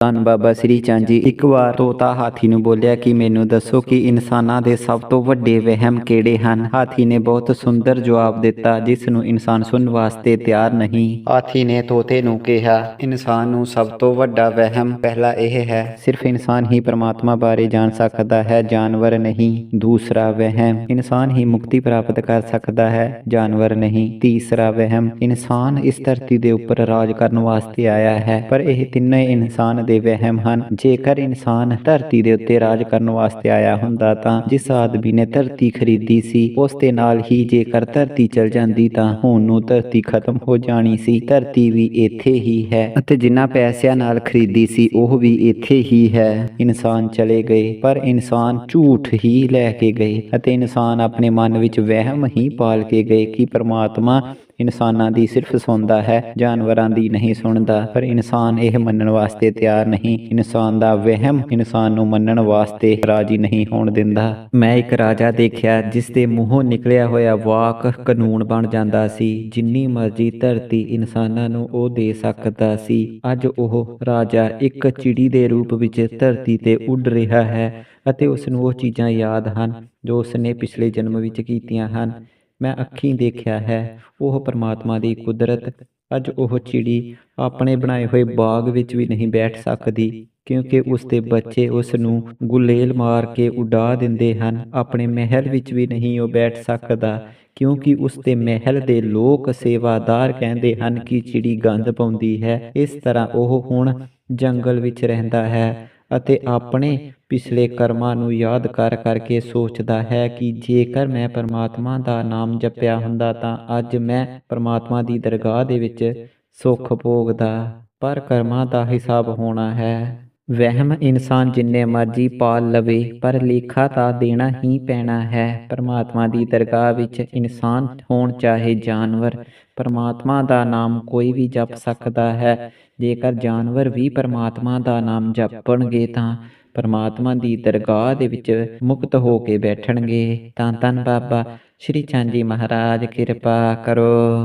ਧੰਨ ਬਾਬਾ ਸ੍ਰੀ ਚੰਦ ਜੀ। ਇੱਕ ਵਾਰ ਤੋਤਾ ਹਾਥੀ ਨੂੰ ਬੋਲਿਆ ਕਿ ਮੈਨੂੰ ਦੱਸੋ ਕਿ ਇਨਸਾਨਾਂ ਦੇ ਸਭ ਤੋਂ ਵੱਡੇ ਵਹਿਮ ਕਿਹੜੇ ਹਨ? ਹਾਥੀ ਨੇ ਬਹੁਤ ਸੁੰਦਰ ਜਵਾਬ ਦਿੱਤਾ ਜਿਸ ਨੂੰ ਇਨਸਾਨ ਸੁਣਨ ਵਾਸਤੇ ਤਿਆਰ ਨਹੀਂ। ਹਾਥੀ ਨੇ ਤੋਤੇ ਨੂੰ ਕਿਹਾ ਇਨਸਾਨ ਨੂੰ ਸਭ ਤੋਂ ਵੱਡਾ ਵਹਿਮ ਪਹਿਲਾ ਇਹ ਹੈ। ਸਿਰਫ ਇਨਸਾਨ ਹੀ ਪਰਮਾਤਮਾ ਬਾਰੇ ਜਾਣ ਸਕਦਾ ਹੈ ਜਾਨਵਰ ਨਹੀਂ। ਦੂਸਰਾ ਵਹਿਮ ਇਨਸਾਨ ਹੀ ਮੁਕਤੀ ਪ੍ਰਾਪਤ ਕਰ ਸਕਦਾ ਹੈ ਜਾਨਵਰ ਨਹੀਂ। ਤੀਸਰਾ ਵਹਿਮ ਇਨਸਾਨ ਇਸ ਧਰਤੀ ਦੇ ਉੱਪਰ ਰਾਜ ਕਰਨ ਵਾਸਤੇ ਆਇਆ ਹੈ ਪਰ ਇਹ ਤਿੰਨੇ ਇਨਸਾਨ ਦੇ ਵਹਿਮ ਹਨ। ਜੇਕਰ ਇਨਸਾਨ ਧਰਤੀ ਦੇ ਉੱਤੇ ਰਾਜ ਕਰਨ ਵਾਸਤੇ ਆਇਆ ਹੁੰਦਾ ਤਾਂ ਜਿਸ ਆਦਮੀ ਨੇ ਧਰਤੀ ਖਰੀਦੀ ਸੀ, ਉਸ ਦੇ ਨਾਲ ਹੀ ਜੇਕਰ ਧਰਤੀ ਚਲ ਜਾਂਦੀ ਤਾਂ ਹੁਣ ਨੂੰ ਧਰਤੀ ਖਤਮ ਹੋ ਜਾਣੀ ਸੀ। ਧਰਤੀ ਵੀ ਇੱਥੇ ਹੀ ਹੈ ਅਤੇ ਜਿੰਨਾ ਪੈਸਿਆਂ ਨਾਲ ਖਰੀਦੀ ਸੀ, ਉਹ ਵੀ ਇੱਥੇ ਹੀ ਹੈ। ਇਨਸਾਨ ਚਲੇ ਗਏ, ਪਰ ਇਨਸਾਨ ਝੂਠ ਹੀ ਲੈ ਕੇ ਗਏ ਅਤੇ ਇਨਸਾਨ ਆਪਣੇ ਮਨ ਵਿੱਚ ਵਹਿਮ ਹੀ ਪਾਲ ਕੇ ਗਏ ਕਿ ਪ੍ਰਮਾਤਮਾ ਇਨਸਾਨਾਂ ਦੀ ਸਿਰਫ ਸੁਣਦਾ ਹੈ, ਜਾਨਵਰਾਂ ਦੀ ਨਹੀਂ ਸੁਣਦਾ, ਪਰ ਇਨਸਾਨ ਇਹ ਮੰਨਣ ਵਾਸਤੇ ਤਿਆਰ ਨਹੀਂ। ਇਨਸਾਨ ਦਾ ਵਹਿਮ ਇਨਸਾਨ ਨੂੰ ਮੰਨਣ ਵਾਸਤੇ ਰਾਜੀ ਨਹੀਂ ਹੋਣ ਦਿੰਦਾ। ਮੈਂ ਇੱਕ ਰਾਜਾ ਦੇਖਿਆ ਜਿਸ ਦੇ ਮੂੰਹੋਂ ਨਿਕਲਿਆ ਹੋਇਆ ਵਾਕ ਕਾਨੂੰਨ ਬਣ ਜਾਂਦਾ ਸੀ। ਜਿੰਨੀ ਮਰਜ਼ੀ ਧਰਤੀ ਇਨਸਾਨਾਂ ਨੂੰ ਉਹ ਦੇ ਸਕਦਾ ਸੀ। ਅੱਜ ਉਹ ਰਾਜਾ ਇੱਕ ਚਿੜੀ ਦੇ ਰੂਪ ਵਿੱਚ ਧਰਤੀ ਤੇ ਉੱਡ ਰਿਹਾ ਹੈ ਅਤੇ ਉਸ ਨੂੰ ਉਹ ਚੀਜ਼ਾਂ ਯਾਦ ਹਨ ਜੋ ਉਸ ਨੇ ਪਿਛਲੇ ਜਨਮ ਵਿੱਚ ਕੀਤੀਆਂ ਹਨ। ਮੈਂ ਅੱਖੀਂ ਦੇਖਿਆ ਹੈ, ਉਹ ਪਰਮਾਤਮਾ ਦੀ ਕੁਦਰਤ। ਅੱਜ ਉਹ ਚਿੜੀ ਆਪਣੇ ਬਣਾਏ ਹੋਏ ਬਾਗ ਵਿੱਚ ਵੀ ਨਹੀਂ ਬੈਠ ਸਕਦੀ, ਕਿਉਂਕਿ ਉਸ ਦੇ ਬੱਚੇ ਉਸ ਨੂੰ ਗੁਲੇਲ ਮਾਰ ਕੇ ਉਡਾ ਦਿੰਦੇ ਹਨ। ਆਪਣੇ ਮਹਿਲ ਵਿੱਚ ਵੀ ਨਹੀਂ ਉਹ ਬੈਠ ਸਕਦਾ, ਕਿਉਂਕਿ ਉਸ ਦੇ ਮਹਿਲ ਦੇ ਲੋਕ ਸੇਵਾਦਾਰ ਕਹਿੰਦੇ ਹਨ ਕਿ ਚਿੜੀ ਗੰਦ ਪਾਉਂਦੀ ਹੈ, ਇਸ ਤਰ੍ਹਾਂ ਉਹ ਹੁਣ ਜੰਗਲ ਵਿੱਚ ਰਹਿੰਦਾ ਹੈ ਅਤੇ ਆਪਣੇ ਪਿਛਲੇ ਕਰਮਾਂ ਨੂੰ ਯਾਦ ਕਰ ਕਰਕੇ ਸੋਚਦਾ ਹੈ ਕਿ ਜੇਕਰ ਮੈਂ ਪਰਮਾਤਮਾ ਦਾ ਨਾਮ ਜਪਿਆ ਹੁੰਦਾ ਤਾਂ ਅੱਜ ਮੈਂ ਪਰਮਾਤਮਾ ਦੀ ਦਰਗਾਹ ਦੇ ਵਿੱਚ ਸੁੱਖ ਭੋਗਦਾ, ਪਰ ਕਰਮਾਂ ਦਾ ਹਿਸਾਬ ਹੋਣਾ ਹੈ। ਵਹਿਮ ਇਨਸਾਨ ਜਿੰਨੇ ਮਰਜ਼ੀ ਪਾਲ ਲਵੇ, ਪਰ ਲੇਖਾ ਤਾਂ ਦੇਣਾ ਹੀ ਪੈਣਾ ਹੈ। ਪਰਮਾਤਮਾ ਦੀ ਦਰਗਾਹ ਵਿੱਚ ਇਨਸਾਨ ਹੋਣ ਚਾਹੇ ਜਾਨਵਰ, ਪਰਮਾਤਮਾ ਦਾ ਨਾਮ ਕੋਈ ਵੀ ਜਪ ਸਕਦਾ ਹੈ। ਜੇਕਰ ਜਾਨਵਰ ਵੀ ਪਰਮਾਤਮਾ ਦਾ ਨਾਮ ਜਪਣਗੇ ਤਾਂ ਪਰਮਾਤਮਾ ਦੀ ਦਰਗਾਹ ਦੇ ਵਿੱਚ ਮੁਕਤ ਹੋ ਕੇ ਬੈਠਣਗੇ, ਤਾਂ ਧੰਨ ਬਾਬਾ ਸ਼੍ਰੀ ਚੰਦ ਜੀ ਮਹਾਰਾਜ, ਕਿਰਪਾ ਕਰੋ।